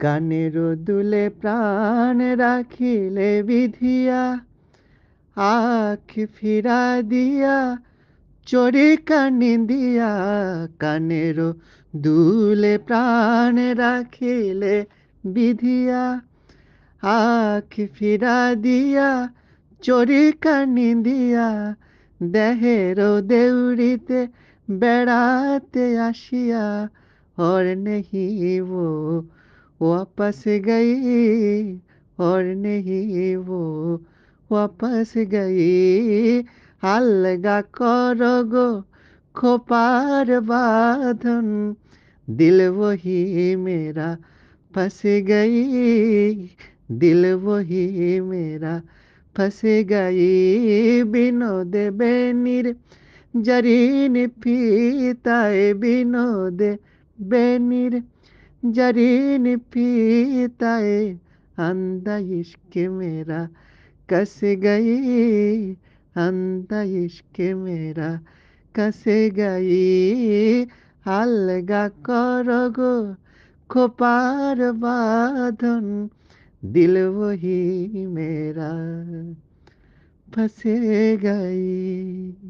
কানের দুলে প্রাণ রাখিলে বিধিয়া আখি ফিরা দিয়া চোরে কানিন্দিয়া কানের দুলে প্রাণ রাখিলে বিধিয়া আখি ফিরা দিয়া চোরে কানিন্দিয়া দেহের দেউড়িতে বেড়াতে আসিয়া और नहीं वो वापस गई और नहीं वो वापस गई। हाल लगा करो गो खोपार बाधन, दिल वही मेरा फंस गई। दिल वही मेरा फंस गई। विनोद बेनिर जरीन पीता बिनो दे बेनिर जरीन पीताए, अंधा इश्क मेरा कस गई, अंधा इश्क मेरा कस गई। अलगा करो गो खोपार बाधन, दिल वही मेरा फंसे गई।